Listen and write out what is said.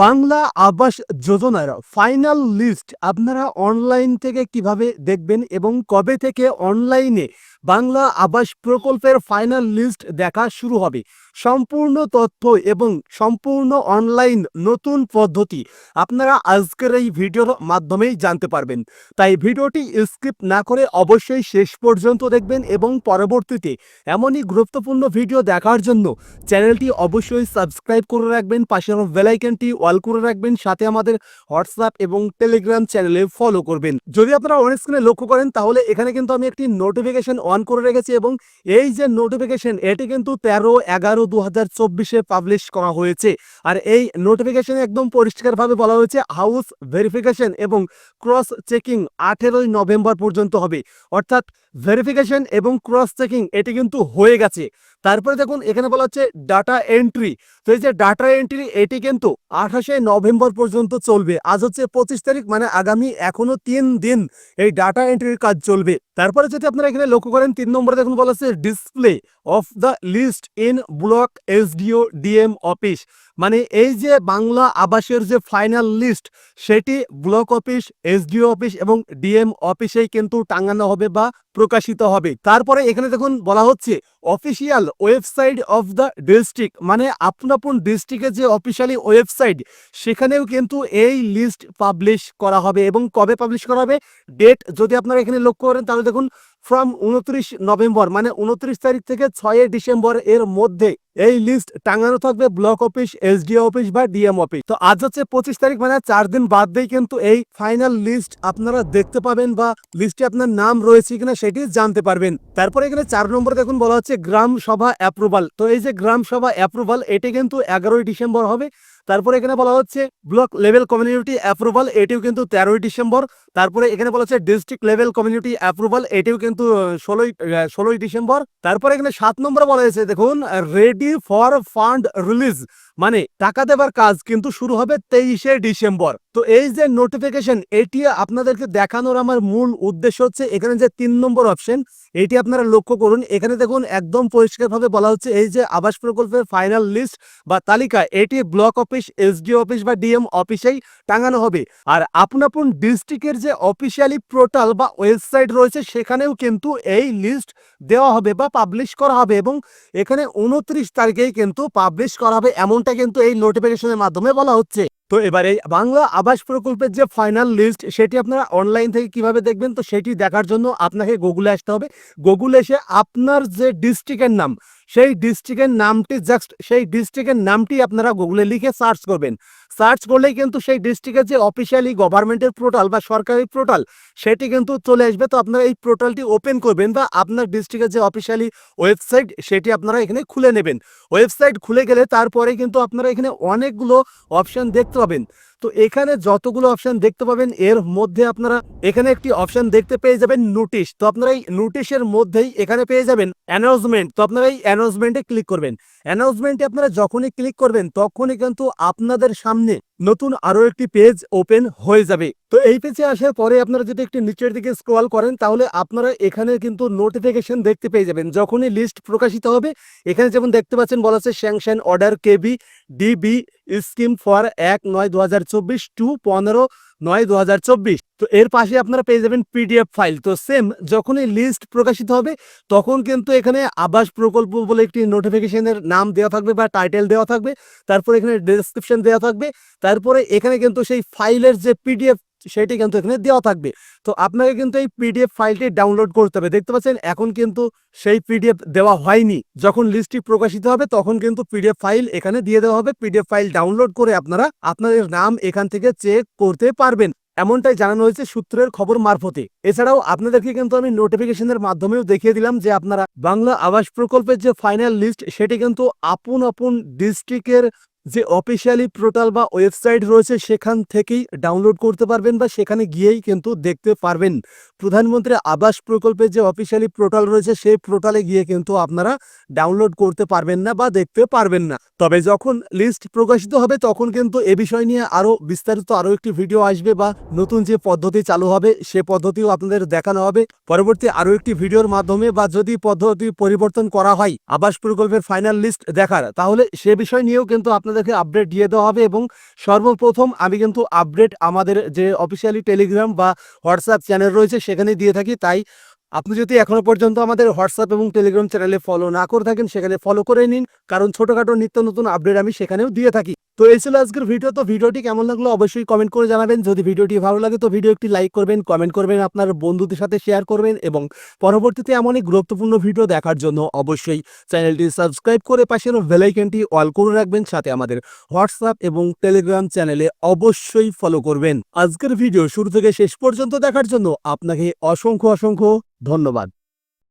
বাংলা আবাস যোজনার final list আপনারা অনলাইন থেকে কীভাবে দেখবেন এবং কবে থেকে অনলাইনে বাংলা আবাস প্রকল্পের ফাইনাল লিস্ট দেখা শুরু হবে। সম্পূর্ণ তথ্য এবং সম্পূর্ণ অনলাইন নতুন পদ্ধতি আপনারা আজকের এই ভিডিওর মাধ্যমেই জানতে পারবেন। তাই ভিডিওটি স্কিপ না করে অবশ্যই শেষ পর্যন্ত দেখবেন এবং পরবর্তীতে এমনই গুরুত্বপূর্ণ ভিডিও দেখার জন্য চ্যানেলটি অবশ্যই সাবস্ক্রাইব করে রাখবেন পাশের বেলাইকনটি অল করে রাখবেন, সাথে আমাদের হোয়াটসঅ্যাপ এবং টেলিগ্রাম চ্যানেলে ফলো করবেন। যদি আপনারা অনেক স্ক্রিনে লক্ষ্য করেন তাহলে এখানে কিন্তু আমি একটি নোটিফিকেশন অন করে রেখেছি এবং এই যে নোটিফিকেশন এটি কিন্তু তেরো এগারো দু হাজার চব্বিশে পাবলিশ করা হয়েছে। আর এই নোটিফিকেশনে একদম পরিষ্কারভাবে বলা হয়েছে হাউস ভেরিফিকেশন এবং ক্রস চেকিং আঠেরোই নভেম্বর পর্যন্ত হবে। অর্থাৎ ভেরিফিকেশন এবং ক্রস চেকিং এটি কিন্তু হয়ে গেছে। তারপরে দেখুন, এখানে বলা হচ্ছে ডাটা এন্ট্রি তো এই যে ডাটা এন্ট্রি এটি কিন্তু আঠাশে নভেম্বর পর্যন্ত চলবে। আজ হচ্ছে পঁচিশ তারিখ মানে আগামী এখনও তিন দিন এই ডাটা এন্ট্রির কাজ চলবে। তারপরে যদি আপনারা এখানে লক্ষ্য তিন নম্বরে দেখুন বলা হচ্ছে display of the list in block SDO DM office মানে এই যে বাংলা আবাসের যে ফাইনাল লিস্ট সেটি ব্লক অফিস এসডিও অফিস এবং ডিএম অফিসেই কিন্তু টাঙানো হবে বা প্রকাশিত হবে। তারপরে এখানে দেখুন বলা হচ্ছে official website of the district মানে আপন আপন ডিস্ট্রিক্টের যে অফিসিয়ালি ওয়েবসাইট সেখানেও কিন্তু এই লিস্ট পাবলিশ করা হবে এবং কবে পাবলিশ করা হবে? ডেট যদি আপনারা এখানে লক্ষ্য করেন, তাহলে দেখুন ফ্রম উনত্রিশ নভেম্বর মানে উনত্রিশ তারিখ থেকে ছয় ডিসেম্বর এর মধ্যে এই লিস্ট টাঙানো থাকবে ব্লক অফিস এসডিও অফিস বা ডিএম অফিস তো আজ হচ্ছে পঁচিশ তারিখ মানে চার দিন বাদ দিয়ে কিন্তু এই ফাইনাল লিস্ট আপনারা দেখতে পাবেন বা লিস্টে আপনার নাম রয়েছে কিনা সেটি জানতে পারবেন। তারপরে এখানে চার নম্বর দেখুন, বলা হচ্ছে গ্রাম সভা অ্যাপ্রুভাল তো এই যে গ্রাম সভা অ্যাপ্রুভাল এটি কিন্তু এগারোই ডিসেম্বর হবে। তারপরে এখানে বলা হচ্ছে ব্লক লেভেল কমিউনিটি অ্যাপ্রুভাল এটিও কিন্তু তেরোই ডিসেম্বর। তারপরে এখানে বলা হচ্ছে ডিস্ট্রিক্ট লেভেল কমিউনিটি অ্যাপ্রুভাল এটিও কিন্তু ষোলোই ষোলোই ডিসেম্বর। তারপরে এখানে সাত নম্বর বলা হয়েছে, দেখুন রেডি ফর ফান্ড রিলিজ মানে টাকা দেবার কাজ কিন্তু শুরু হবে তেইশে ডিসেম্বর। তো এই যে নোটিফিকেশন এটি আপনাদেরকে দেখানোর আমার মূল উদ্দেশ্য হচ্ছে এখানে যে তিন নম্বর অপশন এটি আপনারা লক্ষ্য করুন। এখানে দেখুন, একদম পরিষ্কারভাবে বলা হচ্ছে এই যে আবাস প্রকল্পের ফাইনাল লিস্ট বা তালিকা, এটি ব্লক অফিস এসডিও অফিস বা ডিএম অফিসেই টাঙানো হবে। আর আপন আপন ডিস্ট্রিক্টের যে অফিসিয়ালি পোর্টাল বা ওয়েবসাইট রয়েছে, সেখানেও কিন্তু এই লিস্ট দেওয়া হবে বা পাবলিশ করা হবে এবং এখানে উনত্রিশ তারিখেই কিন্তু পাবলিশ করা হবে। এমনটা কিন্তু এই নোটিফিকেশনের মাধ্যমে বলা হচ্ছে। তো এবারে বাংলা আবাস প্রকল্পের যে ফাইনাল লিস্ট সেটি আপনারা অনলাইন থেকে কীভাবে দেখবেন? তো সেটি দেখার জন্য আপনাকে গুগলে আসতে হবে। গুগলে এসে আপনার যে ডিস্ট্রিক্টের নাম, সেই ডিস্ট্রিক্টের নামটি জাস্ট সেই ডিস্ট্রিক্টের নামটি আপনারা গুগলে লিখে সার্চ করবেন। সার্চ করলেই কিন্তু সেই ডিস্ট্রিক্টের যে অফিসিয়ালি গভর্নমেন্টের পোর্টাল বা সরকারি পোর্টাল সেটি কিন্তু চলে আসবে। তো আপনারা এই পোর্টালটি ওপেন করবেন বা আপনার ডিস্ট্রিক্টের যে অফিসিয়ালি ওয়েবসাইট সেটি আপনারা এখানে খুলে নেবেন। ওয়েবসাইট খুলে গেলে তারপরে কিন্তু আপনারা এখানে অনেকগুলো অপশন দেখতে পাবেন। তো এখানে যতগুলো অপশন দেখতে পাবেন, এর মধ্যে আপনারা এখানে একটি অপশন দেখতে পেয়ে যাবেন নোটিশ তো আপনারা এই নোটিশের মধ্যেই এখানে পেয়ে যাবেন অ্যানাউন্সমেন্ট তো আপনারা এই অ্যানাউন্সমেন্টে ক্লিক করবেন। অ্যানাউন্সমেন্টে আপনারা যখনই ক্লিক করবেন, তখনই কিন্তু আপনাদের সামনে নতুন আরও একটি পেজ ওপেন হয়ে যাবে। তো এই পেজে আসার পরে আপনারা যদি একটি নিচের দিকে স্ক্রল করেন, তাহলে আপনারা এখানে কিন্তু নোটিফিকেশন দেখতে পেয়ে যাবেন। যখনই লিস্ট প্রকাশিত হবে, এখানে যেমন দেখতে পাচ্ছেন বলা আছে sanction order KB DB scheme for এক নয় দু টু পনেরো নয় দু তো এর পাশে আপনারা পেয়ে যাবেন পিডিএফ ফাইল। তো সেম যখন এই লিস্ট প্রকাশিত হবে, তখন কিন্তু এখানে আবাস প্রকল্প বলে একটি নোটিফিকেশনের নাম দেওয়া থাকবে বা টাইটেল দেওয়া থাকবে। তারপরে এখানে ডেসক্রিপশন দেওয়া থাকবে। তারপরে এখানে কিন্তু সেই ফাইলের যে পিডিএফ সেটি কিন্তু এখানে দেওয়া থাকবে। তো আপনাকে কিন্তু এই পিডিএফ ফাইলটি ডাউনলোড করতে হবে। দেখতে পাচ্ছেন, এখন কিন্তু সেই পিডিএফ দেওয়া হয়নি। যখন লিস্টটি প্রকাশিত হবে, তখন কিন্তু পিডিএফ ফাইল এখানে দিয়ে দেওয়া হবে। পিডিএফ ফাইল ডাউনলোড করে আপনারা আপনাদের নাম এখান থেকে চেক করতে পারবেন। এমনটাই জানানো হয়েছে সূত্রের খবর মারফতে। এছাড়াও আপনাদেরকে কিন্তু আমি নোটিফিকেশনের মাধ্যমেও দেখিয়ে দিলাম যে আপনারা বাংলা আবাস প্রকল্পের যে ফাইনাল লিস্ট সেটি কিন্তু আপন আপন ডিস্ট্রিক্টের যে অফিসিয়ালি পোর্টাল বা ওয়েবসাইট রয়েছে, সেখান থেকেই ডাউনলোড করতে পারবেন বা সেখানে গিয়েই কিন্তু দেখতে পারবেন। প্রধানমন্ত্রী আবাস প্রকল্পের যে অফিসিয়ালি পোর্টাল রয়েছে, সেই পোর্টালে গিয়ে কিন্তু আপনারা ডাউনলোড করতে পারবেন না বা দেখতে পারবেন না। তবে যখন লিস্ট প্রকাশিত হবে, তখন কিন্তু এ বিষয় নিয়ে আরও বিস্তারিত আরও একটি ভিডিও আসবে বা নতুন যে পদ্ধতি চালু হবে, সে পদ্ধতিও আপনাদের দেখানো হবে। পরবর্তী আরও একটি ভিডিওর মাধ্যমে বা যদি পদ্ধতি পরিবর্তন করা হয়, আবাস প্রকল্পের ফাইনাল লিস্ট দেখার, তাহলে সে বিষয় নিয়েও কিন্তু আপনাদের আপনাদেরকে আপডেট দিয়ে দেওয়া হবে এবং সর্বপ্রথম আমি কিন্তু আপডেট আমাদের যে অফিসিয়ালি টেলিগ্রাম বা হোয়াটসঅ্যাপ চ্যানেল রয়েছে সেখানে দিয়ে থাকি। তাই আপনি যদি এখনও পর্যন্ত আমাদের হোয়াটসঅ্যাপ এবং টেলিগ্রাম চ্যানেলে ফলো না করে থাকেন, সেখানে ফলো করে নিন। কারণ ছোটোখাটো নিত্য নতুন আপডেট আমি সেখানেও দিয়ে থাকি। তো এই ছিল আজকের ভিডিও তো ভিডিওটি কেমন লাগল অবশ্যই কমেন্ট করে জানাবেন। যদি ভিডিওটি ভালো লাগে, তো ভিডিও একটি লাইক করবেন কমেন্ট করবেন, আপনার বন্ধুদের সাথে শেয়ার করবেন এবং পরবর্তীতে এমন এমনই গুরুত্বপূর্ণ ভিডিও দেখার জন্য অবশ্যই চ্যানেলটি সাবস্ক্রাইব করে পাশের বেলাইকনটি অল করে রাখবেন, সাথে আমাদের হোয়াটসঅ্যাপ এবং টেলিগ্রাম চ্যানেলে অবশ্যই ফলো করবেন। আজকের ভিডিও শুরু থেকে শেষ পর্যন্ত দেখার জন্য আপনাকে অসংখ্য অসংখ্য ধন্যবাদ।